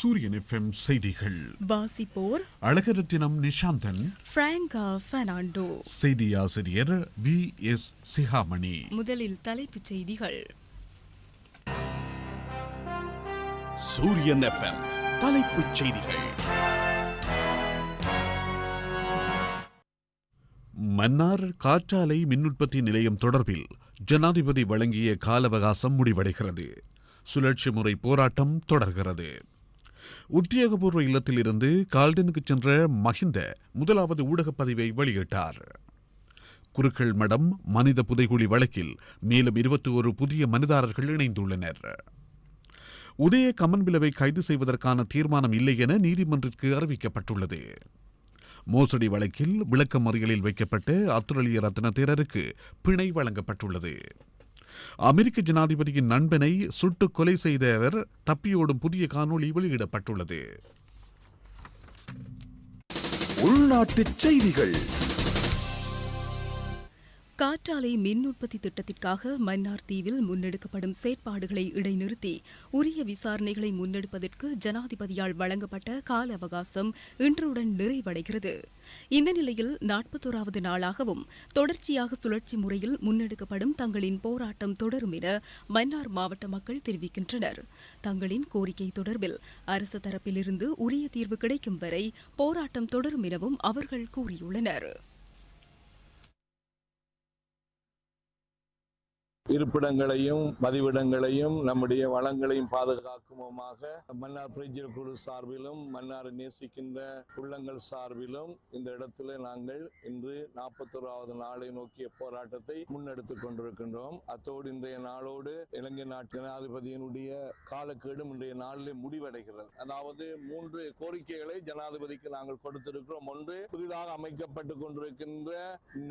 சூரியன் எஃப்எம் செய்திகள். வாசிப்போர் அழகரத்தினம் நிஷாந்தன். பிராங்கா பெர்னாண்டோ செய்தி ஆசிரியர் வி எஸ் சிகாமணி முதலில் தலைப்புச் செய்திகள். சூரியன் எஃப்எம் தலைப்புச் செய்திகள். மன்னார் காற்றாலை மின் உற்பத்தி நிலையம் தொடர்பில் ஜனாதிபதி வழங்கிய கால அவகாசம் முடிவடைகிறது. சுழற்சி முறை போராட்டம் தொடர்கிறது. உத்தியோகபூர்வ இல்லத்திலிருந்து கால்டனுக்கு சென்ற மஹிந்த முதலாவது ஊடகப் பதிவை வெளியிட்டார். குருக்கள் மடம் மனித புதைகுழி வழக்கில் மேலும் இருபத்தி ஒரு புதிய மனிதாரர்கள் இணைந்துள்ளனர். உதய கமன்பிலவை கைது செய்வதற்கான தீர்மானம் இல்லை என நீதிமன்றத்திற்கு அறிவிக்கப்பட்டுள்ளது. மோசடி வழக்கில் விளக்க மறியலில் வைக்கப்பட்ட அத்துரலிய ரத்ன தேரருக்கு பிணை வழங்கப்பட்டுள்ளது. அமெரிக்க ஜனாதிபதியின் நண்பனை சுட்டு கொலை செய்தவர் தப்பியோடும் புதிய காணொளி வெளியிடப்பட்டுள்ளது. உள்நாட்டுச் செய்திகள். காற்றாலை மின் உற்பத்தி திட்டத்திற்காக மன்னார் தீவில் முன்னெடுக்கப்படும் செயற்பாடுகளை இடைநிறுத்தி உரிய விசாரணைகளை முன்னெடுப்பதற்கு ஜனாதிபதியால் வழங்கப்பட்ட கால அவகாசம் இன்றுடன் நிறைவடைகிறது. இந்த நிலையில் நாற்பத்தோராவது நாளாகவும் தொடர்ச்சியாக சுழற்சி முறையில் முன்னெடுக்கப்படும் தங்களின் போராட்டம் தொடரும் என மன்னார் மாவட்ட மக்கள் தெரிவிக்கின்றனர். தங்களின் கோரிக்கை தொடர்பில் அரசு தரப்பிலிருந்து உரிய தீர்வு கிடைக்கும் வரை போராட்டம் தொடரும் எனவும் அவர்கள் கூறியுள்ளனர். இருப்பிடங்களையும் பதிவிடங்களையும் நம்முடைய வளங்களையும் பாதுகாக்குமமாக மன்னார் பிரிஜர் குழு சார்பிலும் மன்னாரை நேசிக்கின்ற உள்ளங்கள் சார்பிலும் இந்த இடத்துல நாங்கள் இன்று நாற்பத்தோராவது நாளை நோக்கிய போராட்டத்தை முன்னெடுத்துக் கொண்டிருக்கின்றோம். அத்தோடு இன்றைய நாளோடு இலங்கை நாட்டு ஜனாதிபதியினுடைய காலக்கேடும் இன்றைய நாளிலே முடிவடைகிறது. அதாவது மூன்று கோரிக்கைகளை ஜனாதிபதிக்கு நாங்கள் கொடுத்திருக்கிறோம். ஒன்று புதிதாக அமைக்கப்பட்டுக் கொண்டிருக்கின்ற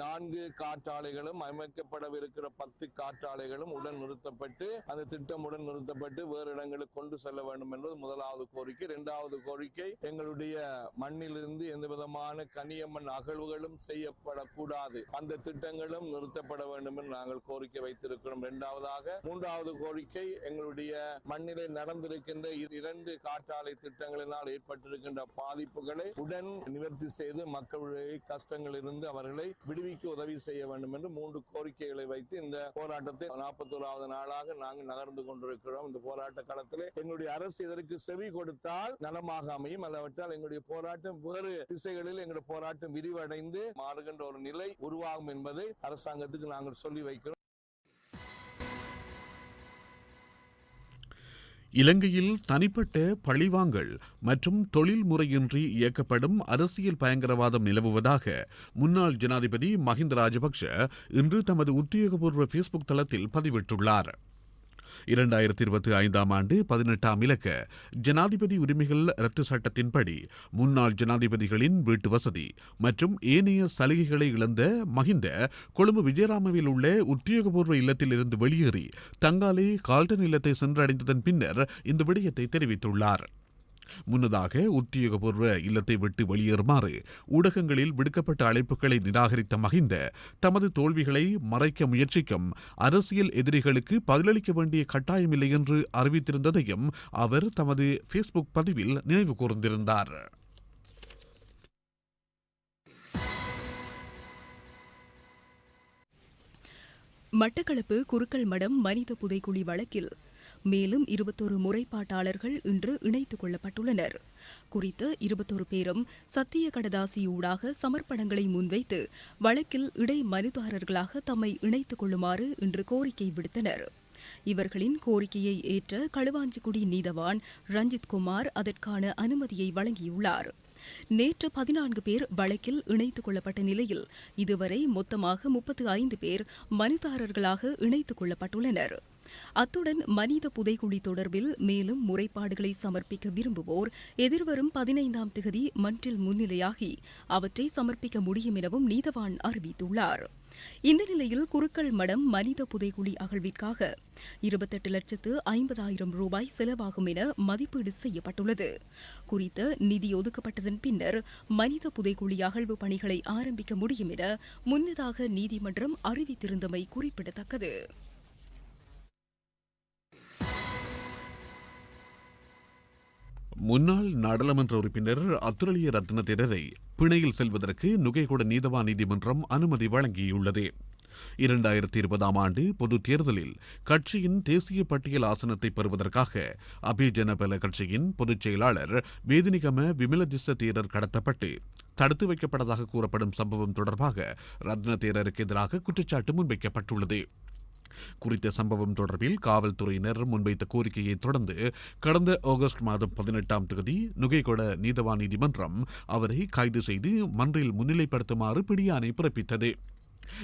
நான்கு காற்றாலைகளும் அமைக்கப்படவிருக்கிற பத்து காற்று காற்றாலைகளும் உடன் நிறுத்தப்பட்டு அந்த திட்டம் உடன் நிறுத்தப்பட்டு வேறு இடங்களுக்கு கொண்டு செல்ல வேண்டும் என்பது முதலாவது கோரிக்கை. இரண்டாவது கோரிக்கை எங்களுடைய மண்ணிலிருந்து எந்த விதமான கனியம்மன் அகழ்வுகளும் செய்யப்படக்கூடாது. அந்த திட்டங்களும் நிறுத்தப்பட வேண்டும் என்று நாங்கள் கோரிக்கை வைத்திருக்கிறோம். இரண்டாவதாக மூன்றாவது கோரிக்கை எங்களுடைய மண்ணிலே நடந்திருக்கின்ற இரண்டு காற்றாலை திட்டங்களினால் ஏற்பட்டிருக்கின்ற பாதிப்புகளை உடன் நிவர்த்தி செய்து மக்களுடைய கஷ்டங்களிலிருந்து அவர்களை விடுவிக்க உதவி செய்ய வேண்டும் என்று மூன்று கோரிக்கைகளை வைத்து இந்த போராட்டம் போராட்டத்தை நாற்பத்தோராவது நாளாக நாங்கள் நகர்ந்து கொண்டிருக்கிறோம். இந்த போராட்ட காலத்தில் எங்களுடைய அரசு இதற்கு செவி கொடுத்தால் நலமாக அமையும். அல்லவற்றால் எங்களுடைய போராட்டம் வேறு திசைகளில் எங்களுடைய போராட்டம் விரிவடைந்து மாறுகின்ற ஒரு நிலை உருவாகும் என்பதை அரசாங்கத்துக்கு நாங்கள் சொல்லி வைக்கிறோம். இலங்கையில் தனிப்பட்ட பழிவாங்கல் மற்றும் தொழில் முறையின்றி இயக்கப்படும் அரசியல் பயங்கரவாதம் நிலவுவதாக முன்னாள் ஜனாதிபதி மஹிந்த ராஜபக்ஷ இன்று தமது உத்தியோகபூர்வ ஃபேஸ்புக் தளத்தில் பதிவிட்டுள்ளார். இரண்டாயிரத்தி இருபத்தி ஐந்தாம் ஆண்டு பதினெட்டாம் இலக்க ஜனாதிபதி உரிமைகள் ரத்து சட்டத்தின்படி முன்னாள் ஜனாதிபதிகளின் வீட்டு வசதி மற்றும் ஏனைய சலுகைகளை இழந்த மஹிந்த கொழும்பு விஜயராமவில் உள்ள உத்தியோகபூர்வ இல்லத்தில் இருந்து வெளியேறி தங்காலே கால்டன் இல்லத்தை சென்றடைந்ததன் பின்னர் இந்த விடயத்தை தெரிவித்துள்ளார். முன்னதாக உத்தியோகபூர்வ இல்லத்தை விட்டு வெளியேறுமாறு ஊடகங்களில் விடுக்கப்பட்ட அழைப்புகளை நிராகரித்த மகிந்த தமது தோல்விகளை மறைக்க முயற்சிக்கும் அரசியல் எதிரிகளுக்கு பதிலளிக்க வேண்டிய கட்டாயமில்லை என்று அறிவித்திருந்ததையும் அவர் தமது ஃபேஸ்புக் பதிவில் நினைவு கூர்ந்திருந்தார். மட்டக்களப்பு குருக்கள் மடம் மனித புதைக்குழி வழக்கில். மேலும் இருபத்தொரு முறைப்பாட்டாளர்கள் இன்று இணைத்துக் கொள்ளப்பட்டுள்ளனர். குறித்த இருபத்தொரு பேரும் சத்திய கடதாசியூடாக சமர்ப்பணங்களை முன்வைத்து வழக்கில் இடை மனுதாரர்களாக தம்மை இணைத்துக் கொள்ளுமாறு இன்று கோரிக்கை விடுத்தனர். இவர்களின் கோரிக்கையை ஏற்ற களுவாஞ்சிக்குடி நீதவான் ரஞ்சித் குமார் அதற்கான அனுமதியை வழங்கியுள்ளார். நேற்று பதினான்கு பேர் வழக்கில் இணைத்துக் கொள்ளப்பட்ட நிலையில் இதுவரை மொத்தமாக முப்பத்து ஐந்து பேர் மனுதாரர்களாக இணைத்துக் கொள்ளப்பட்டுள்ளனர். அத்துடன் மனித புதைக்குழி தொடர்பில் மேலும் முறைப்பாடுகளை சமர்ப்பிக்க விரும்புவோர் எதிர்வரும் பதினைந்தாம் திகதி மன்றில் முன்னிலையாகி அவற்றை சமர்ப்பிக்க முடியும் எனவும் நீதவான் அறிவித்துள்ளார். இந்த நிலையில் குருக்கள் மடம் மனித புதைகுழி அகழ்விற்காக இருபத்தெட்டு லட்சத்து ஐம்பதாயிரம் ரூபாய் செலவாகும் என மதிப்பீடு செய்யப்பட்டுள்ளது. குறித்த நிதி ஒதுக்கப்பட்டதன் பின்னர் மனித புதைகுழி அகழ்வு பணிகளை ஆரம்பிக்க முடியும் என முன்னதாக நீதிமன்றம் அறிவித்திருந்தமை குறிப்பிடத்தக்கது. முன்னாள் நாடாளுமன்ற உறுப்பினர் அத்துரலிய ரத்ன தேரரை பிணையில் செல்வதற்கு நுகைகொட நீதவா நீதிமன்றம் அனுமதி வழங்கியுள்ளது. இரண்டாயிரத்தி இருபதாம் ஆண்டு பொது தேர்தலில் கட்சியின் தேசிய பட்டியல் ஆசனத்தை பெறுவதற்காக அபிஜனபல கட்சியின் பொதுச் செயலாளர் வேதினிகம விமலதிஸ்ஸ தேரர் கடத்தப்பட்டு தடுத்து வைக்கப்பட்டதாக கூறப்படும் சம்பவம் தொடர்பாக ரத்ன தேரருக்கு எதிராக குற்றச்சாட்டு முன்வைக்கப்பட்டுள்ளது. குறித்த சம்பவம் தொடர்பில் காவல்துறையினர் முன்வைத்த கோரிக்கையை தொடர்ந்து கடந்த ஆகஸ்ட் மாதம் பதினெட்டாம் தேதி நுகைகொட நீதவான் நீதிமன்றம் அவரை கைது செய்து மன்றில் முன்னிலைப்படுத்துமாறு பிடியானை பிறப்பித்தது.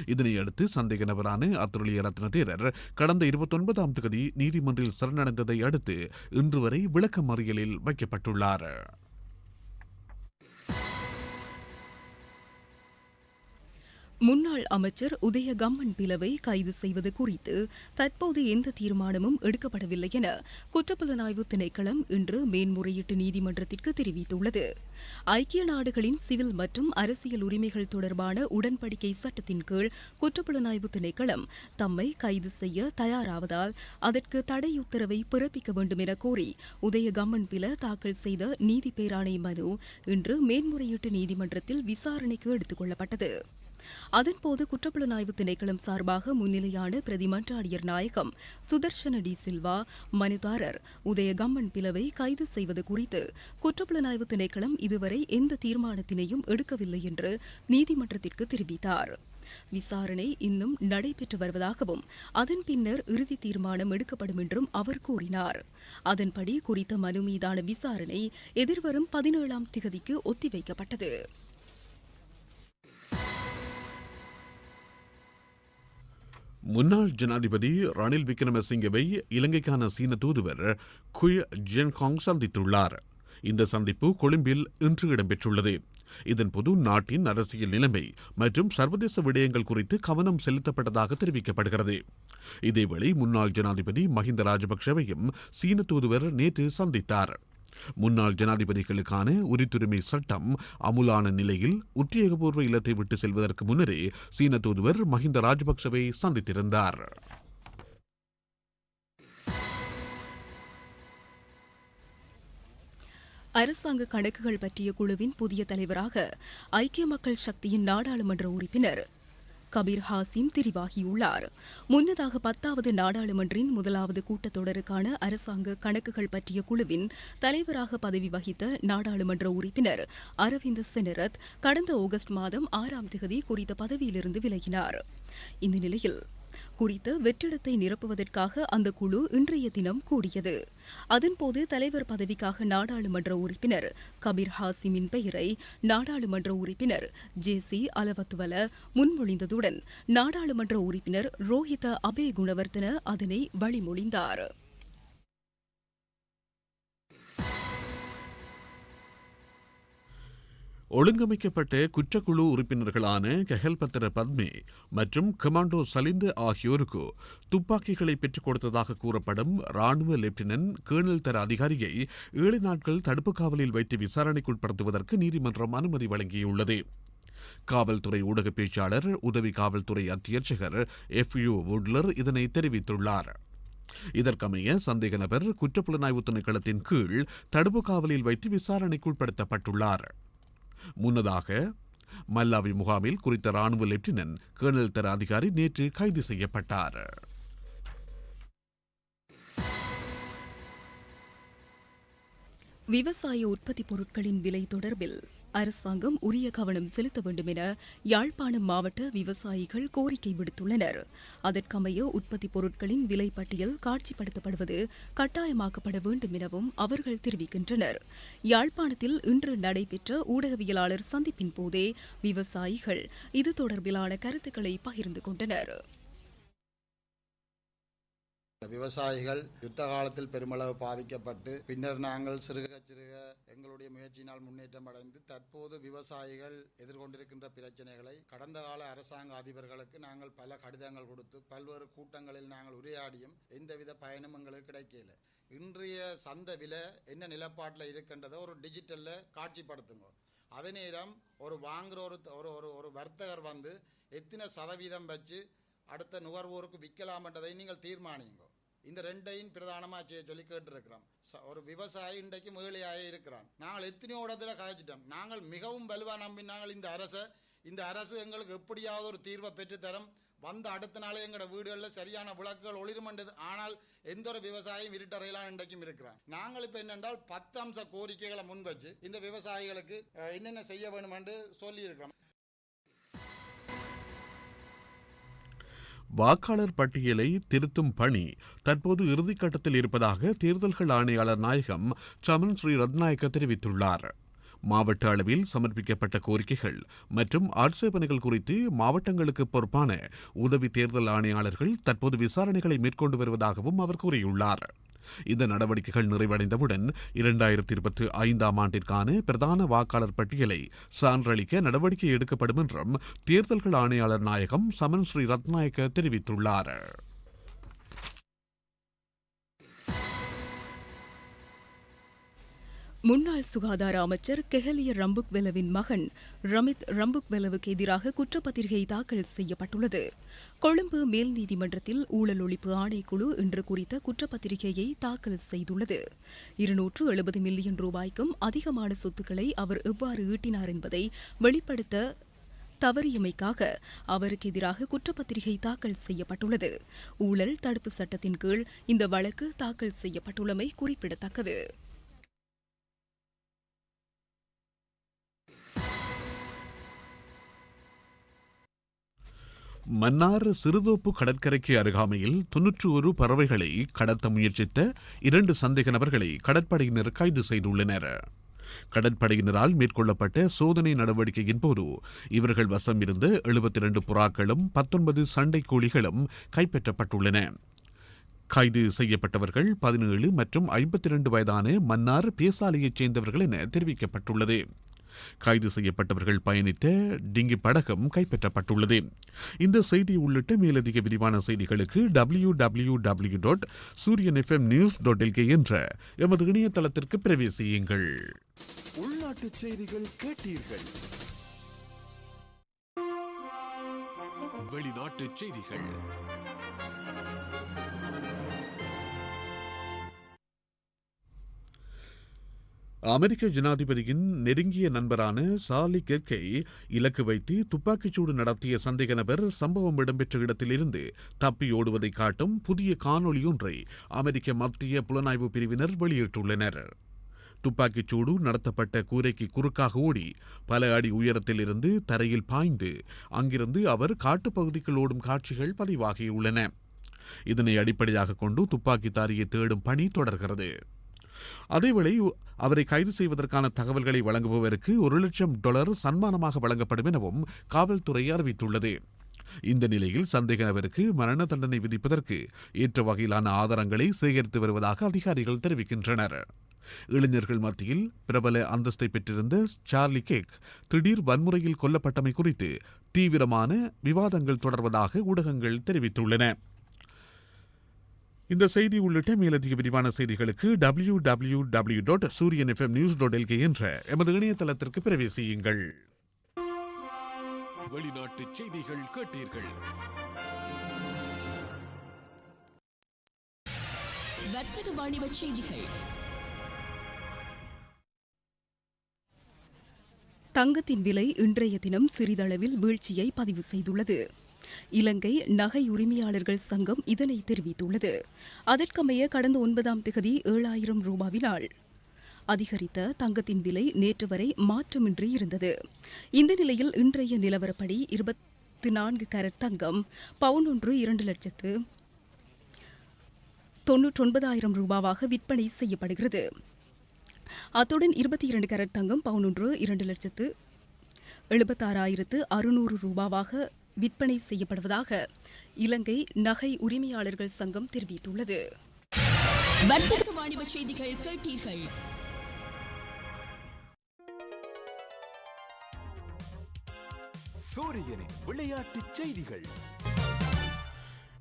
இதனையடுத்து சந்தேக நபரான அத்துரலிய ரத்ன தேரர் கடந்த இருபத்தொன்பதாம் தேதி நீதிமன்றில் சரணடைந்ததை அடுத்து இன்று வரை விளக்க மறியலில் வைக்கப்பட்டுள்ளார். முன்னாள் அமைச்சர் உதய கம்மன் பிளவை கைது செய்வது குறித்து தற்போது எந்த தீர்மானமும் எடுக்கப்படவில்லை என குற்றப்புலனாய்வு திணைக்களம் இன்று மேன்முறையீட்டு நீதிமன்றத்திற்கு தெரிவித்துள்ளது. ஐக்கிய நாடுகளின் சிவில் மற்றும் அரசியல் உரிமைகள் தொடர்பான உடன்படிக்கை சட்டத்தின் கீழ் குற்றப்புலனாய்வு திணைக்களம் தம்மை கைது செய்ய தயாராவதால் அதற்கு தடை உத்தரவை பிறப்பிக்க வேண்டும் என கோரி உதய கம்மன் பில தாக்கல் செய்த நீதி பேராணை மனு இன்று மேன்முறையீட்டு நீதிமன்றத்தில் விசாரணைக்கு எடுத்துக் கொள்ளப்பட்டது. அதன்போது குற்றப்புலனாய்வு திணைக்களம் சார்பாக முன்னிலையான பிரதிமன்றாடியர் நாயகம் சுதர்ஷன டி சில்வா மனுதாரர் உதயகம்மன் பிளவை கைது செய்வது குறித்து குற்றப்புலனாய்வு திணைக்களம் இதுவரை எந்த தீர்மானத்தினையும் எடுக்கவில்லை என்று நீதிமன்றத்திற்கு தெரிவித்தார். விசாரணை இன்னும் நடைபெற்று வருவதாகவும் அதன் பின்னர் இறுதி தீர்மானம் எடுக்கப்படும் என்றும் அவர் கூறினார். அதன்படி குறித்த மனு மீதான விசாரணை எதிர்வரும் பதினேழாம் திகதிக்கு ஒத்திவைக்கப்பட்டது. முன்னாள் ஜனாதிபதி ரணில் விக்ரமசிங்கவை இலங்கைக்கான சீன தூதுவர் குய் ஜென்காங் சந்தித்துள்ளார். இந்த சந்திப்பு கொழும்பில் இன்று இடம்பெற்றுள்ளது. இதன்போது நாட்டின் அரசியல் நிலைமை மற்றும் சர்வதேச விடயங்கள் குறித்து கவனம் செலுத்தப்பட்டதாக தெரிவிக்கப்படுகிறது. இதேவேளை முன்னாள் ஜனாதிபதி மஹிந்த ராஜபக்ஷவையும் சீன தூதுவர் நேற்று சந்தித்தார். முன்னாள் ஜனாதிபதிகளுக்கான உரித்துரிமை சட்டம் அமுலான நிலையில் உத்தியோகபூர்வ இல்லத்தை விட்டு செல்வதற்கு முன்னரே சீன தூதுவர் மஹிந்த ராஜபக்சவை சந்தித்திருந்தார். அரசாங்க கணக்குகள் பற்றிய குழுவின் புதிய தலைவராக ஐக்கிய மக்கள் சக்தியின் நாடாளுமன்ற உறுப்பினர் கபீர் ஹாசிம் தெரிவாகியுள்ளார். முன்னதாக பத்தாவது நாடாளுமன்றின் முதலாவது கூட்டத்தொடருக்கான அரசாங்க கணக்குகள் பற்றிய குழுவின் தலைவராக பதவி வகித்த நாடாளுமன்ற உறுப்பினர் அரவிந்த் செனரத் கடந்த ஆகஸ்ட் மாதம் ஆறாம் தேதி குறித்த பதவியிலிருந்து விலகினார். இந்த நிலையில் குறித்த வெற்றிடத்தை நிரப்புவதற்காக அந்த குழு இன்றைய தினம் கூடியது. அதன்போது தலைவர் பதவிக்காக நாடாளுமன்ற உறுப்பினர் கபீர் ஹாசிமின் பெயரை நாடாளுமன்ற உறுப்பினர் ஜே சி அலவத்துவல முன்மொழிந்ததுடன் நாடாளுமன்ற உறுப்பினர் ரோஹித அபே குணவர்த்தன அதனை வழிமொழிந்தார். ஒழுங்கமைக்கப்பட்ட குற்றக்குழு உறுப்பினர்களான கெஹல்பத்திர பத்மே மற்றும் கமாண்டோ சலிந்து ஆகியோருக்கு துப்பாக்கிகளை பெற்றுக் கொடுத்ததாக கூறப்படும் ராணுவ லெப்டினன்ட் கேர்னல் தர அதிகாரியை ஏழு நாட்கள் தடுப்பு காவலில் வைத்து விசாரணைக்குட்படுத்துவதற்கு நீதிமன்றம் அனுமதி வழங்கியுள்ளது. காவல்துறை ஊடக பேச்சாளர் உதவி காவல்துறை அத்தியட்சகர் எஃப் யூ வுட்லர் இதனை தெரிவித்துள்ளார். இதற்கமைய சந்தேக நபர் குற்றப்புலனாய்வு திணைக்களத்தின் கீழ் தடுப்பு காவலில் வைத்து விசாரணைக்குட்படுத்தப்பட்டுள்ளார். முன்னதாக மல்லாவி முகாமில் குறித்த ராணுவ லெப்டினன்ட் கேர்னல் தர அதிகாரி நேற்று கைது செய்யப்பட்டார். விவசாய உற்பத்தி பொருட்களின் விலை தொடர்பில் அரசாங்கம் உரிய கவனம் செலுத்த வேண்டும் என யாழ்ப்பாணம் மாவட்ட விவசாயிகள் கோரிக்கை விடுத்துள்ளனர். அதற்கமைய உற்பத்தி பொருட்களின் விலை பட்டியல் காட்சிப்படுத்தப்படுவது கட்டாயமாக்கப்பட வேண்டும் எனவும் அவர்கள் தெரிவிக்கின்றனர். யாழ்ப்பாணத்தில் இன்று நடைபெற்ற ஊடகவியலாளர் சந்திப்பின் போதே விவசாயிகள் இது தொடர்பிலான கருத்துக்களை பகிர்ந்து கொண்டனர். விவசாயிகள் யுத்த காலத்தில் பெருமளவு பாதிக்கப்பட்டு பின்னர் நாங்கள் சிறுக சிறுக எங்களுடைய முயற்சியினால் முன்னேற்றம் அடைந்து தற்போது விவசாயிகள் எதிர்கொண்டிருக்கின்ற பிரச்சனைகளை கடந்த கால அரசாங்க அதிபர்களுக்கு நாங்கள் பல கடிதங்கள் கொடுத்து பல்வேறு கூட்டங்களில் நாங்கள் உரையாடியும் எந்தவித பயனும் எங்களுக்கு கிடைக்கல. இன்றைய சந்த விலை என்ன நிலப்பாட்டில் இருக்கின்றதோ ஒரு டிஜிட்டலில் காட்சிப்படுத்துங்க. அதே நேரம் ஒரு வாங்குற ஒரு ஒரு ஒரு ஒரு வர்த்தகர் வந்து எத்தனை சதவீதம் வச்சு அடுத்த நுகர்வோருக்கு விற்கலாம்ன்றதை நீங்கள் தீர்மானிங்க. இந்த ரெண்டையும் பிரதானமாக செய்ய சொல்லி கேட்டிருக்கிறோம். ஒரு விவசாயி இன்றைக்கு மேலையாக இருக்கிறான். நாங்கள் எத்தனையோ இடத்துல காய்ச்சிட்டோம். நாங்கள் மிகவும் வலுவாக நம்பினாங்கள் இந்த அரசை. இந்த அரசு எங்களுக்கு எப்படியாவது ஒரு தீர்வை பெற்றுத்தரும். வந்த அடுத்த நாளே எங்களோட வீடுகளில் சரியான விளக்குகள் ஒளிருமண்டது. ஆனால் எந்த ஒரு விவசாயியும் இருட்டறையெல்லாம் இன்றைக்கும் இருக்கிறான். நாங்கள் இப்போ என்னென்றால் பத்து அம்ச கோரிக்கைகளை முன் வச்சு இந்த விவசாயிகளுக்கு என்னென்ன செய்ய வேணும் என்று சொல்லியிருக்கிறோம். வாக்காளர் பட்டியலை திருத்தும் பணி தற்போது இறுதிக்கட்டத்தில் இருப்பதாக தேர்தல்கள் ஆணையாளர் நாயகம் சமன் ஸ்ரீ ரத்நாயக்க தெரிவித்துள்ளார். மாவட்ட அளவில் சமர்ப்பிக்கப்பட்ட கோரிக்கைகள் மற்றும் ஆட்சேபனைகள் குறித்து மாவட்டங்களுக்கு பொறுப்பான உதவி தேர்தல் ஆணையாளர்கள் தற்போது விசாரணைகளை மேற்கொண்டு வருவதாகவும் அவர் கூறியுள்ளார். இந்த நடவடிக்கைகள் நிறைவடைந்தவுடன் இரண்டாயிரத்தி இருபத்தி ஐந்தாம் ஆண்டிற்கான பிரதான வாக்காளர் பட்டியலை சான்றளிக்க நடவடிக்கை எடுக்கப்படும் என்றும் தேர்தல்கள் ஆணையாளர் நாயகம் சமன் ஸ்ரீ ரத்நாயக்க தெரிவித்துள்ளார். முன்னாள் சுகாதார அமைச்சர் கெஹலிய ரம்புக்வெலவின் மகன் ரமித் ரம்புக்வெலவுக்கு எதிராக குற்றப்பத்திரிகை தாக்கல் செய்யப்பட்டுள்ளது. கொழும்பு மேல் நீதிமன்றத்தில் ஊழல் ஒழிப்பு ஆணைக்குழு இன்று குறித்த குற்றப்பத்திரிகையை தாக்கல் செய்துள்ளது. இருநூற்று எழுபது மில்லியன் ரூபாய்க்கும் அதிகமான சொத்துக்களை அவர் எவ்வாறு ஈட்டினார் என்பதை வெளிப்படுத்த தவறியமைக்காக அவருக்கு எதிராக குற்றப்பத்திரிகை தாக்கல் செய்யப்பட்டுள்ளது. ஊழல் தடுப்பு சட்டத்தின் கீழ் இந்த வழக்கு தாக்கல் செய்யப்பட்டுள்ளமை குறிப்பிடத்தக்கது. மன்னார் சிறுதோப்பு கடற்கரைக்கு அருகாமையில் தொன்னூற்று ஒரு பறவைகளை கடத்த முயற்சித்த இரண்டு சந்தேக நபர்களை கடற்படையினர் கைது செய்துள்ளனர். கடற்படையினரால் மேற்கொள்ளப்பட்ட சோதனை நடவடிக்கையின் போது இவர்கள் வசம் இருந்த எழுபத்தி இரண்டு புறாக்களும் பத்தொன்பது சண்டை கோழிகளும் கைப்பற்றப்பட்டுள்ளன. கைது செய்யப்பட்டவர்கள் பதினேழு மற்றும் ஐம்பத்தி இரண்டு வயதான மன்னார் பேசாலையைச் சேர்ந்தவர்கள் என தெரிவிக்கப்பட்டுள்ளது. கைது செய்யப்பட்டவர்கள் பயணித்த டிங்கி படகம் கைப்பற்றப்பட்டுள்ளது. இந்த செய்தி உள்ளிட்ட மேலதிக விரிவான செய்திகளுக்கு W W W dot Sooriyan FM news dot LK என்ற எமது இணையதளத்திற்கு பிரவேசியுங்கள். உள்நாட்டு செய்திகள் கேட்டீர்கள். வெளிநாட்டு செய்திகள். அமெரிக்க ஜனாதிபதியின் நெருங்கிய நண்பரான சாலி கெர்கை இலக்கு வைத்து துப்பாக்கிச்சூடு நடத்திய சந்தேக நபர் சம்பவம் இடம்பெற்ற இடத்திலிருந்து தப்பியோடுவதை காட்டும் புதிய காணொளியொன்றை அமெரிக்க மத்திய புலனாய்வு பிரிவினர் வெளியிட்டுள்ளனர். துப்பாக்கிச்சூடு நடத்தப்பட்ட கூரைக்கு குறுக்காக ஓடி பல அடி உயரத்தில் இருந்து தரையில் பாய்ந்து அங்கிருந்து அவர் காட்டுப்பகுதிக்குள் ஓடும் காட்சிகள் பதிவாகியுள்ளன. இதனை அடிப்படையாக கொண்டு துப்பாக்கிதாரியை தேடும் பணி தொடர்கிறது. அதேவேளை அவரை கைது செய்வதற்கான தகவல்களை வழங்குபவருக்கு ஒரு லட்சம் டாலர் சன்மானமாக வழங்கப்படும் எனவும் காவல்துறை அறிவித்துள்ளது. இந்த நிலையில் சந்தேக நபருக்கு மரண தண்டனை விதிப்பதற்கு ஏற்ற வகையிலான ஆதாரங்களை சேகரித்து வருவதாக அதிகாரிகள் தெரிவிக்கின்றனர். இளைஞர்கள் மத்தியில் பிரபல அந்தஸ்தை பெற்றிருந்த சார்லி கேக் திடீர் வன்முறையில் கொல்லப்பட்டமை குறித்து தீவிரமான விவாதங்கள் தொடர்வதாக ஊடகங்கள் தெரிவித்துள்ளன. இந்த செய்தி உள்ளிட்ட மேலதிக விரிவான செய்திகளுக்கு W W W dot Sooriyan FM news dot LK என்ற எமது இணையதளத்திற்கு பிரவேசியுங்கள் வெளிநாட்டு செய்திகள் கேட்டீர்கள். வர்த்தக வாணிப செய்திகள். தங்கத்தின் விலை இன்றைய தினம் சிறிதளவில் வீழ்ச்சியை பதிவு செய்துள்ளது. இலங்கை நகை உரிமையாளர்கள் சங்கம் இதனை தெரிவித்துள்ளது. அதற்கமைய கடந்த ஒன்பதாம் திகதி ஏழாயிரம் ரூபாவினால் அதிகரித்த தங்கத்தின் விலை நேற்று வரை மாற்றமின்றி இருந்தது. இந்த நிலையில் இன்றைய நிலவரப்படி இருபத்தி நான்கு கேரட் தங்கம் பவுன் ஒன்று இரண்டு லட்சத்து தொன்னூற்றொன்பதாயிரம் ரூபாவாக விற்பனை செய்யப்படுகிறது. அத்துடன் இருபத்தி இரண்டு கேரட் தங்கம் பவுன் ஒன்று இரண்டு லட்சத்து எழுபத்தாறாயிரத்து அறுநூறு ரூபாவாக விற்பனை செய்யப்படுவதாக இலங்கை நகை உரிமையாளர்கள் சங்கம் தெரிவித்துள்ளது. வர்த்தக வாணிப செய்திகள் கேட்டீர்கள். சூரியனின் விளையாட்டுச் செய்திகள்.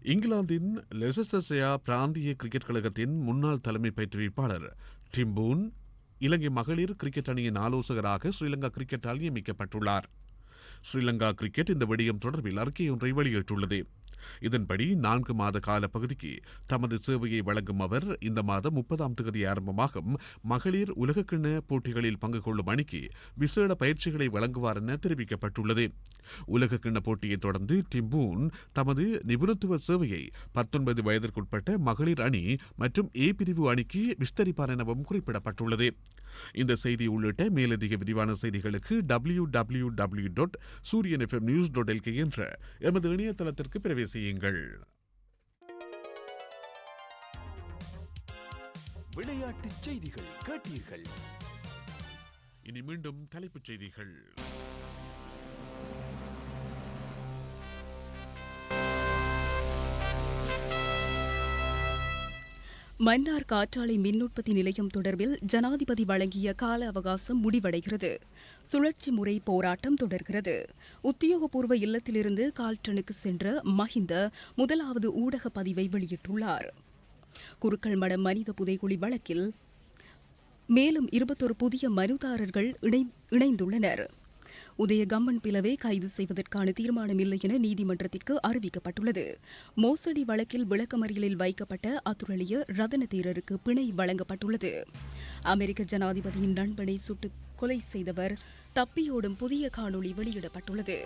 இங்கிலாந்தின் லெசஸ்டர்ஷயா பிராந்திய கிரிக்கெட் கழகத்தின் முன்னாள் தலைமை பயிற்றுவிப்பாளர் டிம்பூன் இலங்கை மகளிர் கிரிக்கெட் அணியின் ஆலோசகராக ஸ்ரீலங்கா கிரிக்கெட்டால் நியமிக்கப்பட்டுள்ளார். ஸ்ரீலங்கா கிரிக்கெட் இந்த விடயம் தொடர்பில் அறிக்கை ஒன்றை வெளியிட்டுள்ளது. இதன்படி நான்கு மாத கால பகுதிக்கு தமது சேவையை வழங்கும் அவர் இந்த மாதம் முப்பதாம் தேதி ஆரம்பமாகும் மகளிர் உலகக்கிண போட்டிகளில் பங்கு கொள்ளும் அணிக்கு விசேட பயிற்சிகளை வழங்குவார் என தெரிவிக்கப்பட்டுள்ளது. உலகக்கிண போட்டியை தொடர்ந்து டிம்பூன் தமது நிபுணத்துவ சேவையை பத்தொன்பது வயதிற்குட்பட்ட மகளிர் அணி மற்றும் ஏ பிரிவு அணிக்கு விஸ்தரிப்பார் எனவும் குறிப்பிடப்பட்டுள்ளது. இந்த செய்தி உள்ளிட்ட மேலதிக விரிவான செய்திகளுக்கு W W W dot Sooriyan FM news dot LK என்ற எமது இணையதளத்திற்கு பிரவேசியுங்கள் விளையாட்டுச் செய்திகள் கேட்டீர்கள். இனி மீண்டும் தலைப்புச் செய்திகள். மன்னார் காற்றாலை மின் உற்பத்தி நிலையம் தொடர்பில் ஜனாதிபதி வழங்கிய கால அவகாசம் முடிவடைகிறது. சுழற்சி முறை போராட்டம் தொடர்கிறது. உத்தியோகபூர்வ இல்லத்திலிருந்து கால்டனுக்கு சென்ற மஹிந்த முதலாவது ஊடக பதிவை வெளியிட்டுள்ளார். குருக்கள் மடம் மனித புதைகுழி வழக்கில் மேலும் இருபத்தொரு புதிய மனுதாரர்கள் இணை- இணைந்துள்ளனர். உதயகம்மன் பிளவை கைது செய்வதற்கான தீர்மானம் இல்லை என நீதிமன்றத்திற்கு அறிவிக்கப்பட்டுள்ளது. மோசடி வழக்கில் விளக்கமறியலில் வைக்கப்பட்ட அத்துரலிய ரதன தீரருக்கு பிணை வழங்கப்பட்டுள்ளது. அமெரிக்க ஜனாதிபதியின் நண்பனை சுட்டு கொலை செய்தவர் தப்பியோடும் புதிய காணொளி வெளியிடப்பட்டுள்ளது.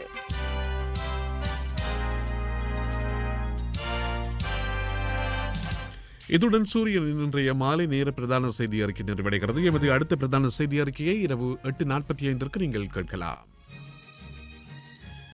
இத்துடன் சூரியனின் இன்றைய மாலை நேர பிரதான செய்தி அறிக்கை நிறைவடைகிறது. எமது அடுத்த பிரதான செய்தி அறிக்கையை இரவு எட்டு நாற்பத்தி ஐந்திற்கு நீங்கள் கேட்கலாம்.